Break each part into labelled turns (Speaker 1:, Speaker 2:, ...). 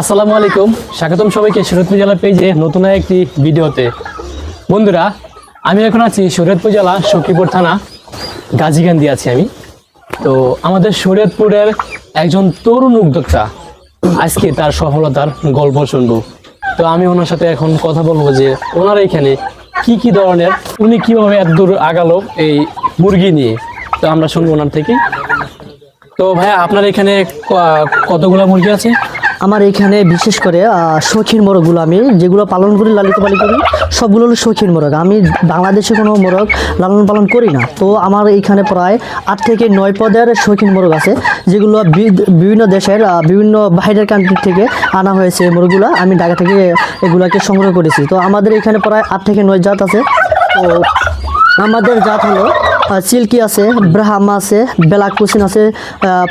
Speaker 1: আসসালামু আলাইকুম। স্বাগতম সবাইকে শরীয়তপুর জেলার পেজে নতুন একটি ভিডিওতে। বন্ধুরা, আমি এখন আছি শরীয়তপুর জেলা সখীপুর থানা গাজীকান্দি আছি আমি। তো আমাদের শরীয়তপুরের একজন তরুণ উদ্যোক্তা আজকে তার সফলতার গল্প শুনব। তো আমি ওনার সাথে এখন কথা বলব যে ওনার এখানে কি কি ধরনের, উনি কীভাবে এত দূর আগালো এই মুরগি নিয়ে। তো আমরা শুনব ওনার থেকে। তো ভাইয়া, আপনার এখানে কতগুলো মুরগি আছে?
Speaker 2: আমার এখানে বিশেষ করে শৌখিন মোরগগুলো আমি, যেগুলো পালন করি, লালিত পালন করি, সবগুলো হলো শৌখিন মোরগ। আমি বাংলাদেশে কোনো মোরগ লালন পালন করি না। তো আমার এখানে প্রায় আট থেকে নয় পদের শৌখিন মোরগ আছে, যেগুলো বিভিন্ন দেশের বিভিন্ন বাইরের কান্ট্রি থেকে আনা হয়েছে এই মোরগগুলো। আমি ঢাকা থেকে এগুলাকে সংগ্রহ করেছি। তো আমাদের এখানে প্রায় আট থেকে নয় জাত আছে। তো আমাদের জাত হলো সিল্কি আছে, ব্রাহ্মা আছে, ব্ল্যাক কুসিন আছে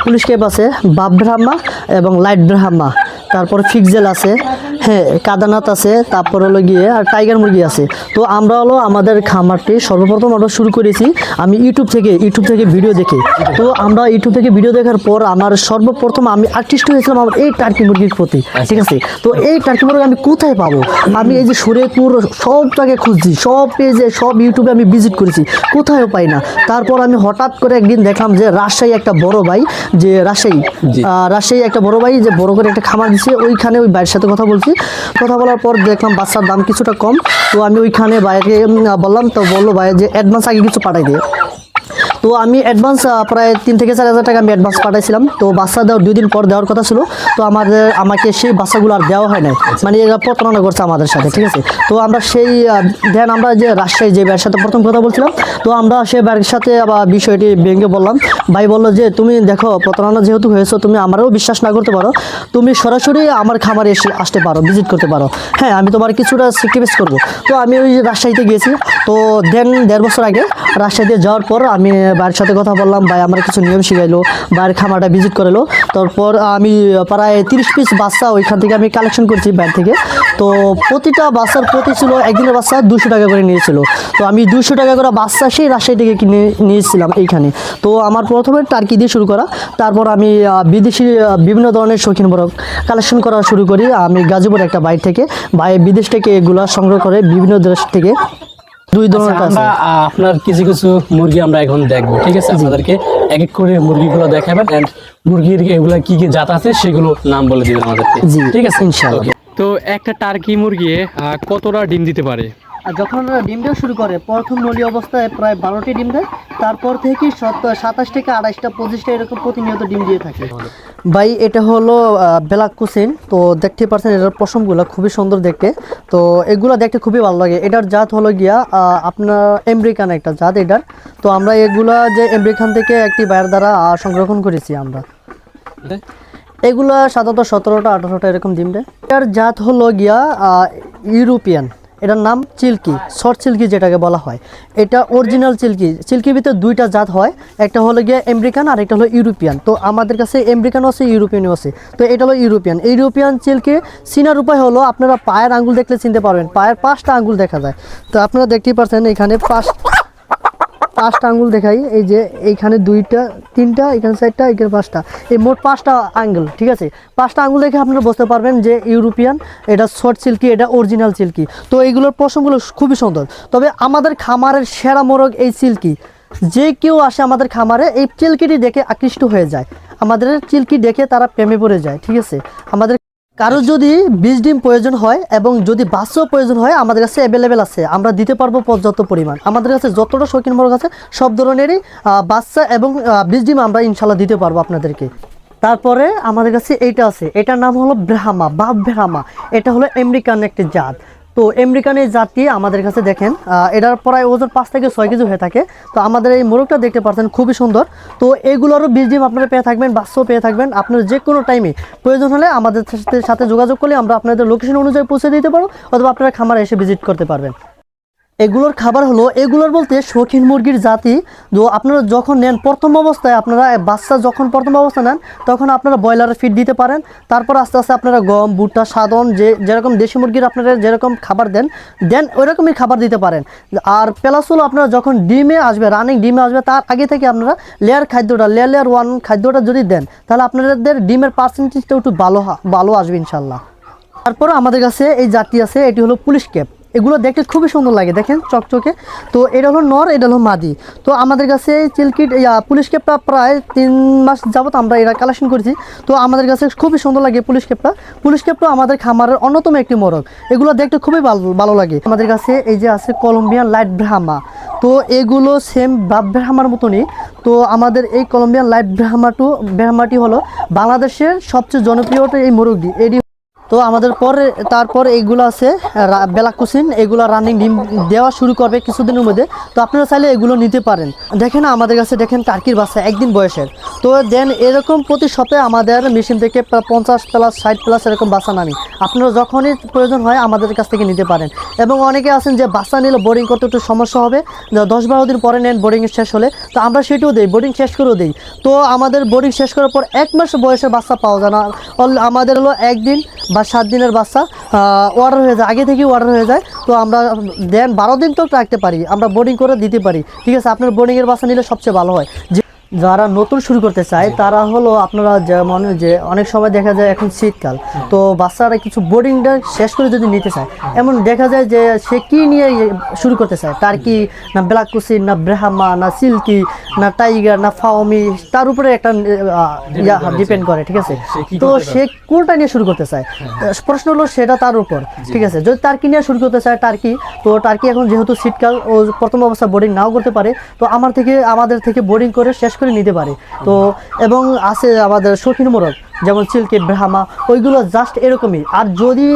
Speaker 2: পুলিশ কেপ আছে, বাপ ব্রাহ্মা এবং লাইট ব্রাহ্মা। তারপর ফিক্সেল আছে হ্যাঁ কাদানাথ আছে তারপর হলো গিয়ে আর টাইগার মুরগি আছে। তো আমরা হলো আমাদের খামারটি সর্বপ্রথম আমরা শুরু করেছি আমি ইউটিউব থেকে ইউটিউব থেকে ভিডিও দেখে। তো আমরা ইউটিউব থেকে ভিডিও দেখার পর আমার সর্বপ্রথম আমি আকৃষ্ট হয়েছিলাম আমার এই টার্কি মুরগির প্রতি ঠিক আছে? তো এই টার্কি মুরগি আমি কোথায় পাবো? আমি এই যে সুরেপুর সব জায়গায় খুঁজছি সব পেজে সব ইউটিউবে আমি ভিজিট করেছি কোথায়ও পাই না। তারপর আমি হঠাৎ করে একদিন দেখলাম যে রাজশাহী একটা বড় ভাই যে রাজশাহী রাজশাহী একটা বড় ভাই যে বড় করে একটা খামার দিচ্ছে ওইখানে ওই ভাইয়ের সাথে কথা বলছি কথা বলার পর দেখলাম বাচ্চার দাম কিছুটা কম। তো আমি ওইখানে ভাইকে বললাম, তো বলল ভাই যে অ্যাডভান্স আগে কিছু পাঠাই দিয়ে তো আমি অ্যাডভান্স প্রায় তিন থেকে চার হাজার টাকা আমি অ্যাডভান্স পাঠাইছিলাম। তো বাচ্চা দেওয়ার দুই দিন পর দেওয়ার কথা ছিল। তো আমাদের, আমাকে সেই বাচ্চাগুলো আর দেওয়া হয় নাই। মানে এরা প্রতারণা করছে আমাদের সাথে, ঠিক আছে? তো আমরা সেই দেন আমরা যে রাজশাহী যে ভাইয়ের সাথে প্রথম কথা বলছিলাম, তো আমরা সেই ভাইয়ের সাথে আবার বিষয়টি ভেঙে বললাম ভাই বলল যে, তুমি দেখো, প্রতারণা যেহেতু হয়েছো, তুমি আমারও বিশ্বাস না করতে পারো। তুমি সরাসরি আমার খামারে এসে আসতে পারো ভিজিট করতে পারো। হ্যাঁ আমি তোমার কিছুটা স্যাক্রিফাইস করব। তো আমি ওই রাজশাহীতে গিয়েছি। তো দেন দেড় বছর আগে রাজশাহীতে যাওয়ার পর আমি ভাইয়ের সাথে কথা বললাম, ভাই আমার কিছু নিয়ম শিখাইলো, ভাইয়ের খামারটা ভিজিট করালো তারপর আমি প্রায় তিরিশ পিস বাচ্চা ওইখান থেকে আমি কালেকশন করছি বাইরে থেকে। তো প্রতিটা বাচ্চার প্রতি ছিল একদিনের বাচ্চা দুশো টাকা করে নিয়েছিল। তো আমি দুশো টাকা করে বাচ্চা সেই রাজশাহী থেকে কিনে নিয়েছিলাম এইখানে। তো আমার প্রথমে টার্কি দিয়ে শুরু করা, তারপর আমি বিদেশি বিভিন্ন ধরনের শৌখিন বরফ কালেকশন করা শুরু করি। আমি গাজীপুর একটা বাইর থেকে, ভাই বিদেশ থেকে এগুলা সংগ্রহ করে বিভিন্ন দেশ থেকে দুই ধরনের আছে।
Speaker 1: আমরা আপনার কিছু কিছু মুরগি আমরা এখন দেখব ঠিক আছে? আপনাদেরকে এক এক করে মুরগিগুলো দেখাবেন এন্ড মুরগির এগুলা কি কি জাত আছে সেগুলো নাম বলে দিবেন আমাদেরকে ঠিক আছে?
Speaker 2: ইনশাআল্লাহ।
Speaker 1: তো একটা টার্কি মুরগি কতটা ডিম দিতে পারে?
Speaker 2: আর যখন ডিম দেওয়া শুরু করে, প্রথম নলি অবস্থায় প্রায় বারোটি ডিম দেয়, তারপর থেকে সত- সাতাশ থেকে আড়াইশটা, পঁচিশটা এরকম প্রতিনিয়ত ডিম দিয়ে থাকে। ভাই, এটা হলো ব্ল্যাক কুসিন। তো দেখতে পাচ্ছেন, এটার পশমগুলো খুবই সুন্দর দেখতে। তো এগুলো দেখতে খুবই ভালো লাগে। এটার জাত হলো গিয়া আপনার আমেরিকান একটা জাত এটার। তো আমরা এগুলা যে আমেরিকান থেকে একটি বাইরের দ্বারা সংরক্ষণ করেছি আমরা। এগুলা সাধারণত সতেরোটা, আঠারোটা এরকম ডিম দেয়। এটার জাত হলো গিয়া ইউরোপিয়ান। এটার নাম চিল্কি, শর্ট চিল্কি যেটাকে বলা হয়। এটা অরিজিনাল চিল্কি। চিল্কির ভিতরে দুইটা জাত হয়, একটা হলো গিয়ে আমেরিকান আর একটা হলো ইউরোপিয়ান তো আমাদের কাছে আমেরিকানও আছে ইউরোপিয়ানও আছে। তো এটা হলো ইউরোপিয়ান ইউরোপিয়ান চিল্কি চিনার উপায় হলো, আপনারা পায়ের আঙ্গুল দেখলে চিনতে পারবেন। পায়ের পাঁচটা আঙ্গুল দেখা যায়। তো আপনারা দেখতেই পাচ্ছেন এখানে পাঁচ পাঁচটা আঙ্গুল দেখাই, এই যে এইখানে দুইটা, তিনটা, এখানে চারটা, এখানে পাঁচটা। এই মোট পাঁচটা আঙ্গুল, ঠিক আছে? পাঁচটা আঙ্গুল দেখে আপনারা বুঝতে পারবেন যে ইউরোপিয়ান, এটা শর্ট সিল্কি, এটা অরিজিনাল সিল্কি। তো এইগুলোর পশমগুলো খুবই সুন্দর। তবে আমাদের খামারের সেরা মোরগ এই সিল্কি। যে কেউ আসে আমাদের খামারে, এই চিল্কিটি দেখে আকৃষ্ট হয়ে যায়। আমাদের চিল্কি দেখে তারা প্রেমে পড়ে যায়, ঠিক আছে? আমাদের কারও যদি বীজ ডিম প্রয়োজন হয় এবং যদি বাচ্চাও প্রয়োজন হয় আমাদের কাছে অ্যাভেলেবেল আছে। আমরা দিতে পারব পর্যাপ্ত পরিমাণ। আমাদের কাছে যতটা শৌখিন মোরগ আছে সব ধরনেরই আহ, বাচ্চা এবং বিশ বীজ ডিম আমরা ইনশাল্লাহ দিতে পারব আপনাদেরকে। তারপরে আমাদের কাছে এইটা আছে। এটার নাম হলো ব্রাহামা বা ব্রাহামা। এটা হলো আমেরিকান একটি জাত। তো আমেরিকান এই জাতটি আমাদের কাছে দেখেন এটার প্রায় ওজন পাঁচ থেকে ছয় কেজি হয়ে থাকে। তো আমাদের এই মোরগটা দেখতে পাচ্ছেন, খুবই সুন্দর। তো এগুলোরও বীজ ডিম আপনারা পেয়ে থাকবেন বাচ্চাও পেয়ে থাকবেন। আপনার যে কোনো টাইমে প্রয়োজন হলে আমাদের সাথে সাথে যোগাযোগ করলে আমরা আপনাদের লোকেশন অনুযায়ী পৌঁছে দিতে পারব অথবা আপনারা খামারে এসে ভিজিট করতে পারবেন। এগুলোর খাবার হলো, এগুলোর বলতে শৌখিন মুরগির জাতি। তো আপনারা যখন নেন, প্রথম অবস্থায় আপনারা বাচ্চা যখন প্রথম অবস্থা নেন, তখন আপনারা ব্রয়লারের ফিড দিতে পারেন। তারপর আস্তে আস্তে আপনারা গম, ভুট্টা, সাধন, যে যেরকম দেশি মুরগির আপনারা যেরকম খাবার দেন দেন ওইরকমই খাবার দিতে পারেন। আর প্লাস হলো আপনারা যখন ডিমে আসবে রানিং ডিমে আসবে, তার আগে থেকে আপনারা লেয়ার খাদ্যটা লেয়ার লেয়ার ওয়ান খাদ্যটা যদি দেন, তাহলে আপনাদের ডিমের পার্সেন্টেজটা একটু ভালো ভালো আসবে ইনশাল্লাহ তারপর আমাদের কাছে এই জাতটি আছে, এটি হলো পুলিশ ক্যাপ। এগুলো দেখতে খুবই সুন্দর লাগে, দেখেন চকচকে। তো এটা হলো নর, এটা হলো মাদি। তো আমাদের কাছে চিলকিট পুলিশ ক্যাপটা প্রায় তিন মাস যাবত আমরা এরা কালেকশন করেছি। তো আমাদের কাছে খুবই সুন্দর লাগে পুলিশ ক্যাপটা পুলিশ ক্যাপটা আমাদের খামারের অন্যতম একটি মোরগ এগুলো দেখতে খুবই ভালো ভালো লাগে। আমাদের কাছে এই যে আছে কলম্বিয়ান লাইট ব্রাহ্মা তো এগুলো সেম ব্রাহ্মার মতনই। তো আমাদের এই কলম্বিয়ান লাইট ব্রাহ্মাটু ব্রাহ্মাটি হলো বাংলাদেশের সবচেয়ে জনপ্রিয় এই মোরগটি এটি তো আমাদের পরে, তারপর এইগুলো আছে বেলাকুসিন এগুলো রানিং ডিম দেওয়া শুরু করবে কিছুদিনের মধ্যে। তো আপনারা চাইলে এগুলো নিতে পারেন। দেখেন আমাদের কাছে, দেখেন টার্কির বাচ্চা, একদিন বয়সের। তো দেন এরকম প্রতি সপ্তাহে আমাদের মেশিন থেকে পঞ্চাশ প্লাস ষাট প্লাস এরকম বাচ্চা নামি। আপনারা যখনই প্রয়োজন হয় আমাদের কাছ থেকে নিতে পারেন। এবং অনেকে আছেন যে বাচ্চা নিলে বোর্ডিং করতে একটু সমস্যা হবে। দশ বারো দিন পরে নেন বোর্ডিং শেষ হলে। তো আমরা সেটিও দিই বোর্ডিং শেষ করেও দিই। তো আমাদের বোর্ডিং শেষ করার পর এক মাস বয়সের বাচ্চা পাওয়া যায় না। আমাদের হলো একদিন বা সাত দিনের বাচ্চা অর্ডার হয়ে যায়, আগে থেকেই অর্ডার হয়ে যায়। তো আমরা দেন বারো দিন তো রাখতে পারি, আমরা বোর্ডিং করে দিতে পারি। ঠিক আছে, আপনার বোর্ডিংয়ের বাচ্চা নিলে সবচেয়ে ভালো হয়। যারা নতুন শুরু করতে চায় তারা হলো আপনারা যেমন যে অনেক সময় দেখা যায় এখন শীতকাল তো বাচ্চারা কিছু বোর্ডিংটা শেষ করে যদি নিতে চায় এমন দেখা যায় যে সে কি নিয়ে শুরু করতে চায়? তার কি না ব্ল্যাক কুসিন না ব্রাহ্মা না সিল্কি না টাইগার না ফাওমি তার উপরে একটা ডিপেন্ড করে ঠিক আছে? তো সে কোনটা নিয়ে শুরু করতে চায়? প্রশ্ন হলো সেটা তার উপর ঠিক আছে? যদি টার্কি নিয়ে শুরু করতে চায় টার্কি তো টার্কি এখন যেহেতু শীতকাল ও প্রথম অবস্থা বোর্ডিং নাও করতে পারে তো আমার থেকে আমাদের থেকে বোর্ডিং করে শেষ করে নিতে পারে। তো এবং আছে আমাদের শৌখিন মোরগ, যেমন সিল্কি, ব্রাহ্মা, ওইগুলো জাস্ট এরকমই। আর যদি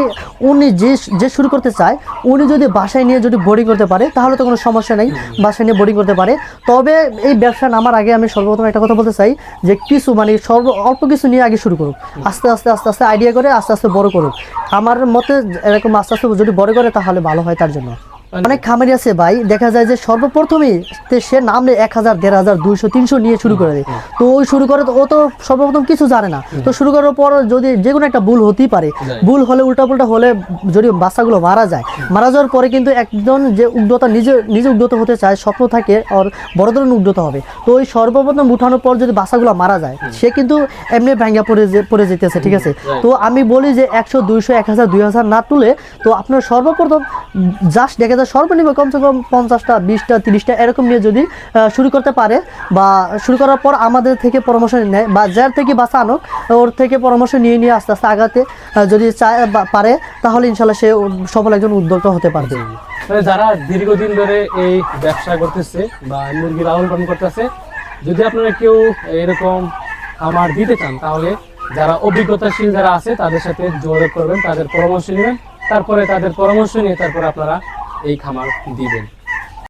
Speaker 2: উনি যে যে শুরু করতে চায়, উনি যদি বাসায় নিয়ে যদি বোর্ডিং করতে পারে, তাহলে তো কোনো সমস্যা নেই, বাসায় নিয়ে বোর্ডিং করতে পারে। তবে এই ব্যবসা নামার আগে আমি সর্বপ্রথম একটা কথা বলতে চাই, যে কিছু মানে সর্ব, অল্প কিছু নিয়ে আগে শুরু করুক। আস্তে আস্তে আস্তে আস্তে আইডিয়া করে, আস্তে আস্তে বড় করুক। আমার মতে এরকম আস্তে আস্তে যদি বড় করে, তাহলে ভালো হয় তার জন্য। অনেক খামারি আছে ভাই দেখা যায় যে সর্বপ্রথমেই তে সে নামলে এক হাজার দেড় হাজার দুইশো তিনশো নিয়ে শুরু করে দেয়। তো ওই শুরু করে তো ও তো সর্বপ্রথম কিছু জানে না। তো শুরু করার পর যদি যে কোনো একটা ভুল হতেই পারে ভুল হলে উল্টাপুল্টা হলে যদি বাচ্চাগুলো মারা যায় মারা যাওয়ার পরে কিন্তু একজন যে উগ্রতা নিজে নিজে উগ্রত হতে চায় স্বপ্ন থাকে আর বড় ধরনের উগ্রত হবে। তো ওই সর্বপ্রথম উঠানোর পর যদি বাচ্চাগুলো মারা যায় সে কিন্তু এমনি ভেঙ্গা পড়ে পড়ে যেতেছে ঠিক আছে? তো আমি বলি যে একশো দুইশো এক হাজার দুই হাজার না তুলে তো আপনার সর্বপ্রথম জাস্ট দেখা যায় সর্বনিম্ন কমসে কম পঞ্চাশটা, বিশটা, তিরিশটা এরকম নিয়ে যদি শুরু করতে পারে বা শুরু করার পর আমাদের থেকে পরামর্শ নেয় বা যার থেকে বাঁচা আনুক, ওর থেকে পরামর্শ নিয়ে নিয়ে আস্তে আস্তে আগাতে যদি চায় পারে, তাহলে ইনশাল্লাহ সে সফল একজন উদ্যোক্তা হতে পারবে।
Speaker 1: মানে যারা দীর্ঘদিন ধরে এই ব্যবসা করতেছে বা মুরগি লালন পালন করতেছে, যদি আপনারা কেউ এরকম খামার দিতে চান, তাহলে যারা অভিজ্ঞতাশীল যারা আছে, তাদের সাথে যোগাযোগ করবেন, তাদের পরামর্শ নেবেন, তারপরে তাদের পরামর্শ নিয়ে তারপরে আপনারা এই খামার দিবেন।